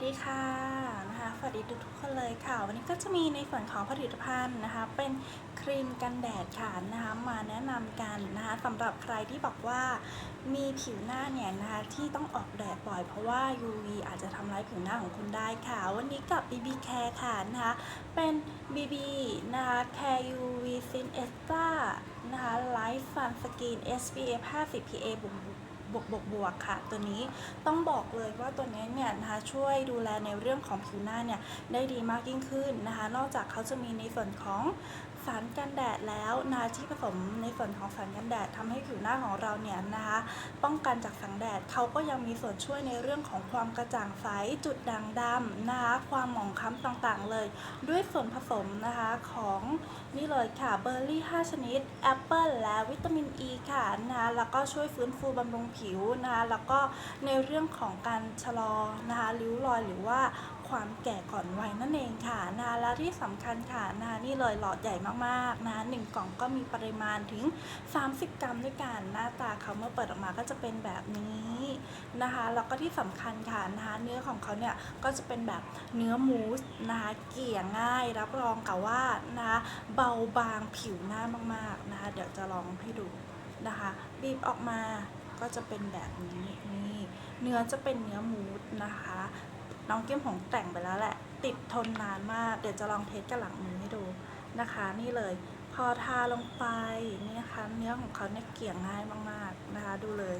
วัสดีค่ะนะคะสวัสดีทุกๆคนเลยค่ะ วันนี้ก็จะมีในส่วนของผลิตภัณฑ์นะคะ เป็นครีมกันแดดค่ะนะคะมาแนะนำกันนะคะสำหรับใครที่บอกว่ามีผิวหน้าเนี่ยนะคะที่ต้องออกแดดบ่อยเพราะว่า UV อาจจะทำร้ายผิวหน้าของคุณได้ค่ะ วันนี้กับ BB Care ค่ะนะคะเป็น BB นะคะ Care UV Sin Extra นะคะ Light Sun Skin SPF 50 PA บวก บวกบวกบวกค่ะ ตัวนี้ต้องบอกเลยว่าตัวนี้เนี่ยนะคะช่วยดูแลในเรื่องของผิวหน้าเนี่ยได้ดีมากยิ่งขึ้นนะคะ นอกจากเขาจะมีในส่วนของสารกันแดดแล้วนะที่ผสมในส่วนของสารกันแดดทำให้ผิวหน้าของเราเนี่ยนะคะป้องกันจากแสงแดดเขาก็ยังมีส่วนช่วยในเรื่องของความกระจ่างใสจุดด่างดำนะคะความหมองคล้ำต่างๆเลย ด้วยส่วนผสมนะคะของนี่เลยค่ะเบอร์รี่ 5 ชนิดแอปเปิลและวิตามินอ e ีค่ะนะคะแล้วก็ช่วยฟื้นฟูบำรุงผิวนะคะแล้วก็ในเรื่องของการชะลอนะคะริ้วรอยหรือว่าความแก่ก่อนวัยนั่นเองค่ะนะคะและที่สำคัญค่ะนะคะนี่เลยหลอดใหญ่มากๆนะคะหนึ่งกล่องก็มีปริมาณถึง 30 กรัมด้วยกันหน้าตาเขาเมื่อเปิดออกมาก็จะเป็นแบบนี้นะคะแล้วก็ที่สำคัญค่ะนะคะเนื้อของเขาเนี่ยก็จะเป็นแบบเนื้อมูสนะคะเกลี่ยง่าย รับรองกับว่านะคะเบาบางผิวหน้ามากๆนะคะเดี๋ยวจะลองให้ดูนะคะบีบออกมา ก็จะเป็นแบบนี้นี่เนื้อจะเป็นเนื้อมูสนะคะ น้องเกี้ยมของแต่งไปแล้วแหละ ติดทนนานมาก เดี๋ยวจะลองเทสกับหลังมือให้ดูนะคะ นี่เลย พอทาลงไปนี่นะคะ เนื้อของเขาเนี่ยเกี่ยงง่ายมากๆนะคะ ดูเลย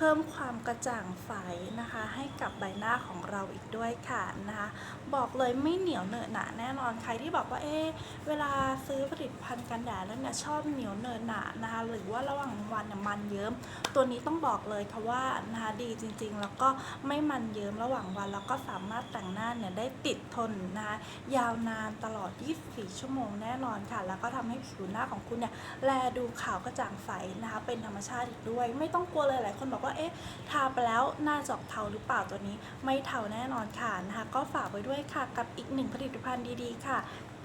พิ่มความกระจ่างใสนะคะ ให้กับใบหน้าของเราอีกด้วยค่ะนะคะ บอกเลยไม่เหนียวเหนอะหนะแน่นอนใครที่บอกว่าเอ๊เวลาซื้อผลิตภัณฑ์กันแดดแล้วเนี่ยชอบเหนียวเหนอะหนะนะคะหรือว่าระหว่างวันเนี่ยมันเยิ้มตัวนี้ต้องบอกเลยค่ะว่านะคะดีจริงๆ แล้วก็ไม่มันเยิ้มระหว่างวัน แล้วก็สามารถแต่งหน้าเนี่ยได้ติดทนนะคะยาวนานตลอด 24 ชั่วโมงแน่นอนค่ะ แล้วก็ทำให้ผิวหน้าของคุณเนี่ยแลดูขาวกระจ่างใสนะคะเป็นธรรมชาติอีกด้วย ไม่ต้องกลัวเลยหลายคนบอกว่าเอ๊ะทาไปแล้วหน้าจอกเทาหรือเปล่าตัวนี้ ไม่เทาแน่นอนค่ะนะคะก็ฝากไว้ด้วยค่ะกับอีกหนึ่งผลิตภัณฑ์ดีๆ ค่ะ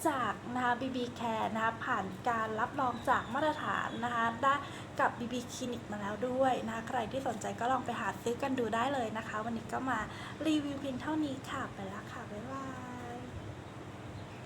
จากนะคะ BB Care นะคะผ่านการรับรองจากมาตรฐานนะคะได้กับ BB Clinic มาแล้วด้วยนะคะใครที่สนใจก็ลองไปหาซื้อกันดูได้เลยนะคะ วันนี้ก็มารีวิวเพียงเท่านี้ค่ะ ไปแล้วค่ะ บ๊ายบาย